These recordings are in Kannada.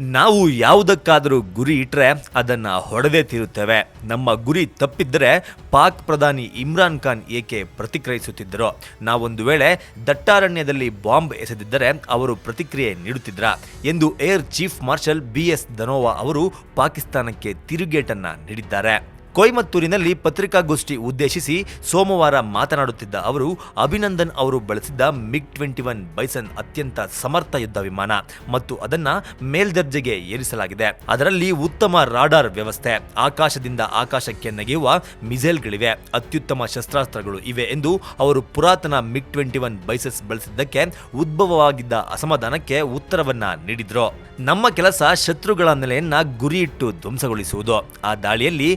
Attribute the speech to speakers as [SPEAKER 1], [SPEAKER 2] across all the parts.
[SPEAKER 1] ನಾವು ಯಾವುದಕ್ಕಾದರೂ ಗುರಿ ಇಟ್ಟರೆ ಅದನ್ನು ಹೊಡೆದೇ ತೀರುತ್ತೇವೆ. ನಮ್ಮ ಗುರಿ ತಪ್ಪಿದ್ದರೆ ಪಾಕ್ ಪ್ರಧಾನಿ ಇಮ್ರಾನ್ ಖಾನ್ ಏಕೆ ಪ್ರತಿಕ್ರಿಯಿಸುತ್ತಿದ್ದರು ನಾವೊಂದು ವೇಳೆ ದಟ್ಟಾರಣ್ಯದಲ್ಲಿ ಬಾಂಬ್ ಎಸೆದಿದ್ದರೆ ಅವರು ಪ್ರತಿಕ್ರಿಯೆ ನೀಡುತ್ತಿದ್ದರ ಎಂದು air chief marshal B S Dhanoa ಅವರು ಪಾಕಿಸ್ತಾನಕ್ಕೆ ತಿರುಗೇಟನ್ನು ನೀಡಿದ್ದಾರೆ. ಕೊಯಮತ್ತೂರಿನಲ್ಲಿ ಪತ್ರಿಕಾಗೋಷ್ಠಿ ಉದ್ದೇಶಿಸಿ ಸೋಮವಾರ ಮಾತನಾಡುತ್ತಿದ್ದ ಅವರು, ಅಭಿನಂದನ್ ಅವರು ಬಳಸಿದ್ದ ಮಿಗ್ ಟ್ವೆಂಟಿ ಒನ್ ಬೈಸನ್ ಅತ್ಯಂತ ಸಮರ್ಥ ಯುದ್ಧ ವಿಮಾನ ಮತ್ತು ಅದನ್ನ ಮೇಲ್ದರ್ಜೆಗೆ ಏರಿಸಲಾಗಿದೆ. ಅದರಲ್ಲಿ ಉತ್ತಮ ರಾಡಾರ್ ವ್ಯವಸ್ಥೆ, ಆಕಾಶದಿಂದ ಆಕಾಶಕ್ಕೆ ನೆಗೆಯುವ ಮಿಸೈಲ್ಗಳಿವೆ, ಅತ್ಯುತ್ತಮ ಶಸ್ತ್ರಾಸ್ತ್ರಗಳು ಇವೆ ಎಂದು ಅವರು ಪುರಾತನ ಮಿಗ್ ಟ್ವೆಂಟಿ ಒನ್ ಬೈಸಸ್ ಬಳಸಿದ್ದಕ್ಕೆ ಉದ್ಭವವಾಗಿದ್ದ ಅಸಮಾಧಾನಕ್ಕೆ ಉತ್ತರವನ್ನ ನೀಡಿದ್ರು. ನಮ್ಮ ಕೆಲಸ ಶತ್ರುಗಳ ನೆಲೆಯನ್ನ ಗುರಿಯಿಟ್ಟು ಧ್ವಂಸಗೊಳಿಸುವುದು. ಆ ದಾಳಿಯಲ್ಲಿ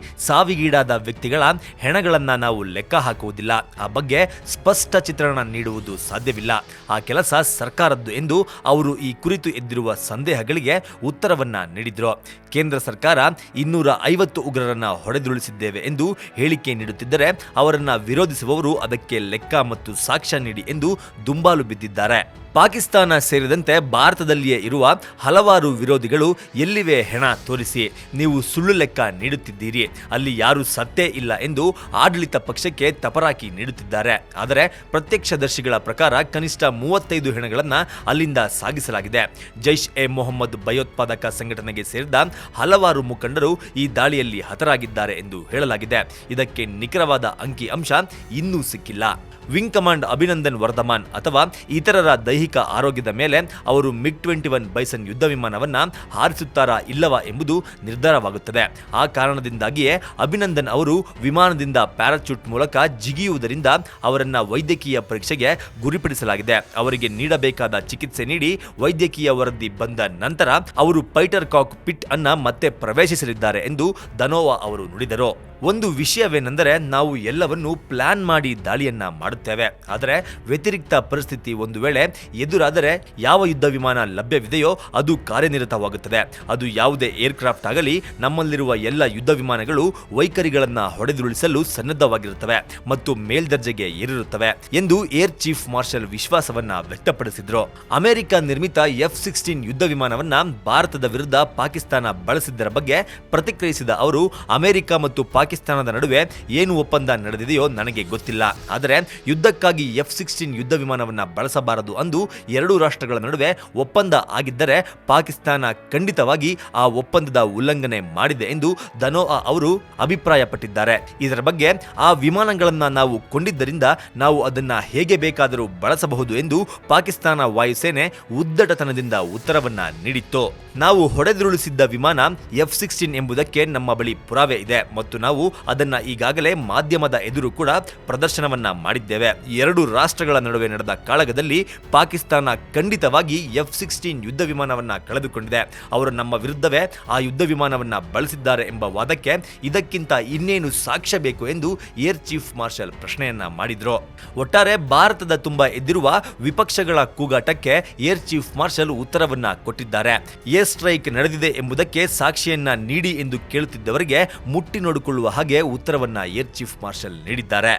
[SPEAKER 1] ಸಾವಿಗೀಡಾದ ವ್ಯಕ್ತಿಗಳ ಹೆಣಗಳನ್ನು ನಾವು ಲೆಕ್ಕ ಹಾಕುವುದಿಲ್ಲ. ಆ ಬಗ್ಗೆ ಸ್ಪಷ್ಟ ಚಿತ್ರಣ ನೀಡುವುದು ಸಾಧ್ಯವಿಲ್ಲ. ಆ ಕೆಲಸ ಸರ್ಕಾರದ್ದು ಎಂದು ಅವರು ಈ ಕುರಿತು ಎದ್ದಿರುವ ಸಂದೇಹಗಳಿಗೆ ಉತ್ತರವನ್ನ ನೀಡಿದ್ರು. ಕೇಂದ್ರ ಸರ್ಕಾರ ಇನ್ನೂರ ಐವತ್ತು ಉಗ್ರರನ್ನ ಹೊಡೆದುರುಳಿಸಿದ್ದೇವೆ ಎಂದು ಹೇಳಿಕೆ ನೀಡುತ್ತಿದ್ದರೆ ಅವರನ್ನ ವಿರೋಧಿಸುವವರು ಅದಕ್ಕೆ ಲೆಕ್ಕ ಮತ್ತು ಸಾಕ್ಷ್ಯ ನೀಡಿ ಎಂದು ದುಂಬಾಲು ಬಿದ್ದಿದ್ದಾರೆ. ಪಾಕಿಸ್ತಾನ ಸೇರಿದಂತೆ ಭಾರತದಲ್ಲಿಯೇ ಇರುವ ಹಲವಾರು ವಿರೋಧಿಗಳು ಎಲ್ಲಿವೆ ಹೆಣ ತೋರಿಸಿ? ನೀವು ಸುಳ್ಳು ಲೆಕ್ಕ ನೀಡುತ್ತಿದ್ದೀರಿ. ಅಲ್ಲಿ ಯಾರು ಸತ್ತೇ ಇಲ್ಲ ಎಂದು ಆಡಳಿತ ಪಕ್ಷಕ್ಕೆ ತಪರಾಕಿ ನೀಡುತ್ತಿದ್ದಾರೆ. ಆದರೆ ಪ್ರತ್ಯಕ್ಷದರ್ಶಿಗಳ ಪ್ರಕಾರ ಕನಿಷ್ಠ ಮೂವತ್ತೈದು ಹೆಣಗಳನ್ನು ಅಲ್ಲಿಂದ ಸಾಗಿಸಲಾಗಿದೆ. ಜೈಷ್ ಎ ಮೊಹಮ್ಮದ್ ಭಯೋತ್ಪಾದಕ ಸಂಘಟನೆಗೆ ಸೇರಿದ ಹಲವಾರು ಮುಖಂಡರು ಈ ದಾಳಿಯಲ್ಲಿ ಹತರಾಗಿದ್ದಾರೆ ಎಂದು ಹೇಳಲಾಗಿದೆ. ಇದಕ್ಕೆ ನಿಖರವಾದ ಅಂಕಿ ಅಂಶ ಇನ್ನೂ ಸಿಕ್ಕಿಲ್ಲ. ವಿಂಗ್ ಕಮಾಂಡ್ ಅಭಿನಂದನ್ ವರ್ಧಮಾನ್ ಅಥವಾ ಇತರರ ದೈಹಿಕ ಆರೋಗ್ಯದ ಮೇಲೆ ಅವರು ಮಿಗ್ ಟ್ವೆಂಟಿ ಒನ್ ಬೈಸನ್ ಯುದ್ಧ ವಿಮಾನವನ್ನು ಹಾರಿಸುತ್ತಾರಾ ಇಲ್ಲವಾ ಎಂಬುದು ನಿರ್ಧಾರವಾಗುತ್ತದೆ. ಆ ಕಾರಣದಿಂದಾಗಿಯೇ ಅಭಿನಂದನ್ ಅವರು ವಿಮಾನದಿಂದ ಪ್ಯಾರಾಚೂಟ್ ಮೂಲಕ ಜಿಗಿಯುವುದರಿಂದ ಅವರನ್ನು ವೈದ್ಯಕೀಯ ಪರೀಕ್ಷೆಗೆ ಗುರಿಪಡಿಸಲಾಗಿದೆ. ಅವರಿಗೆ ನೀಡಬೇಕಾದ ಚಿಕಿತ್ಸೆ ನೀಡಿ ವೈದ್ಯಕೀಯ ವರದಿ ಬಂದ ನಂತರ ಅವರು ಪೈಟರ್ ಕಾಕ್ ಪಿಟ್ ಅನ್ನ ಮತ್ತೆ ಪ್ರವೇಶಿಸಲಿದ್ದಾರೆ ಎಂದು ಧನೋವಾ ಅವರು ನುಡಿದರು. ಒಂದು ವಿಷಯವೇನೆಂದರೆ ನಾವು ಎಲ್ಲವನ್ನು ಪ್ಲಾನ್ ಮಾಡಿ ದಾಳಿಯನ್ನ ಮಾಡುತ್ತೇವೆ. ಆದರೆ ವ್ಯತಿರಿಕ್ತ ಪರಿಸ್ಥಿತಿ ಒಂದು ವೇಳೆ ಎದುರಾದರೆ ಯಾವ ಯುದ್ಧ ವಿಮಾನ ಲಭ್ಯವಿದೆಯೋ ಅದು ಕಾರ್ಯನಿರತವಾಗುತ್ತದೆ. ಅದು ಯಾವುದೇ ಏರ್ಕ್ರಾಫ್ಟ್ ಆಗಲಿ, ನಮ್ಮಲ್ಲಿರುವ ಎಲ್ಲ ಯುದ್ಧ ವಿಮಾನಗಳು ವೈಖರಿಗಳನ್ನ ಹೊಡೆದುರುಳಿಸಲು ಸನ್ನದ್ಧವಾಗಿರುತ್ತವೆ ಮತ್ತು ಮೇಲ್ದರ್ಜೆಗೆ ಏರಿರುತ್ತವೆ ಎಂದು ಏರ್ ಚೀಫ್ ಮಾರ್ಷಲ್ ವಿಶ್ವಾಸವನ್ನ ವ್ಯಕ್ತಪಡಿಸಿದ್ರು. ಅಮೆರಿಕ ನಿರ್ಮಿತ ಎಫ್ ಸಿಕ್ಸ್ಟೀನ್ ಯುದ್ಧ ವಿಮಾನವನ್ನ ಭಾರತದ ವಿರುದ್ಧ ಪಾಕಿಸ್ತಾನ ಬಳಸಿದ್ದರ ಬಗ್ಗೆ ಪ್ರತಿಕ್ರಿಯಿಸಿದ ಅವರು, ಅಮೆರಿಕ ಮತ್ತು ಪಾಕಿಸ್ತಾನದ ನಡುವೆ ಏನು ಒಪ್ಪಂದ ನಡೆದಿದೆಯೋ ನನಗೆ ಗೊತ್ತಿಲ್ಲ. ಆದರೆ ಯುದ್ಧಕ್ಕಾಗಿ ಎಫ್ ಸಿಕ್ಸ್ಟೀನ್ ಯುದ್ಧ ವಿಮಾನವನ್ನು ಬಳಸಬಾರದು ಅಂದು ಎರಡೂ ರಾಷ್ಟ್ರಗಳ ನಡುವೆ ಒಪ್ಪಂದ ಆಗಿದ್ದರೆ ಪಾಕಿಸ್ತಾನ ಖಂಡಿತವಾಗಿ ಆ ಒಪ್ಪಂದದ ಉಲ್ಲಂಘನೆ ಮಾಡಿದೆ ಎಂದು ಧನೋಆ ಅವರು ಅಭಿಪ್ರಾಯಪಟ್ಟಿದ್ದಾರೆ. ಇದರ ಬಗ್ಗೆ ಆ ವಿಮಾನಗಳನ್ನು ನಾವು ಕೊಂಡಿದ್ದರಿಂದ ನಾವು ಅದನ್ನ ಹೇಗೆ ಬೇಕಾದರೂ ಬಳಸಬಹುದು ಎಂದು ಪಾಕಿಸ್ತಾನ ವಾಯುಸೇನೆ ಉದ್ದಟತನದಿಂದ ಉತ್ತರವನ್ನ ನೀಡಿತ್ತು. ನಾವು ಹೊಡೆದುರುಳಿಸಿದ್ದ ವಿಮಾನ ಎಫ್ ಸಿಕ್ಸ್ಟೀನ್ ಎಂಬುದಕ್ಕೆ ನಮ್ಮ ಬಳಿ ಪುರಾವೆ ಇದೆ ಮತ್ತು ನಾವು ಅದನ್ನ ಈಗಾಗಲೇ ಮಾಧ್ಯಮದ ಎದುರು ಕೂಡ ಪ್ರದರ್ಶನವನ್ನ ಮಾಡಿದ್ದೇವೆ. ಎರಡು ರಾಷ್ಟ್ರಗಳ ನಡುವೆ ನಡೆದ ಕಾಳಗದಲ್ಲಿ ಪಾಕಿಸ್ತಾನ ಖಂಡಿತವಾಗಿ ಎಫ್ ಸಿಕ್ಸ್ಟೀನ್ ಯುದ್ಧ ವಿಮಾನವನ್ನ ಕಳೆದುಕೊಂಡಿದೆ. ಅವರು ನಮ್ಮ ವಿರುದ್ಧವೇ ಆ ಯುದ್ಧ ವಿಮಾನವನ್ನ ಬಳಸಿದ್ದಾರೆ ಎಂಬ ವಾದಕ್ಕೆ ಇದಕ್ಕಿಂತ ಇನ್ನೇನು ಸಾಕ್ಷ್ಯ ಬೇಕು ಎಂದು ಏರ್ ಚೀಫ್ ಮಾರ್ಷಲ್ ಪ್ರಶ್ನೆಯನ್ನ ಮಾಡಿದ್ರು. ಒಟ್ಟಾರೆ ಭಾರತದ ತುಂಬ ಎದ್ದಿರುವ ವಿಪಕ್ಷಗಳ ಕೂಗಾಟಕ್ಕೆ ಏರ್ ಚೀಫ್ ಮಾರ್ಷಲ್ ಉತ್ತರವನ್ನ ಕೊಟ್ಟಿದ್ದಾರೆ. ಏರ್ ಸ್ಟ್ರೈಕ್ ನಡೆದಿದೆ ಎಂಬುದಕ್ಕೆ ಸಾಕ್ಷಿಯನ್ನ ನೀಡಿ ಎಂದು ಕೇಳುತ್ತಿದ್ದವರಿಗೆ ಮುಟ್ಟಿ ನೋಡಿಕೊಳ್ಳುವ ಹಾಗೆ ಉತ್ತರವನ್ನ ಏರ್ ಚೀಫ್ ಮಾರ್ಷಲ್ ನೀಡಿದ್ದಾರೆ.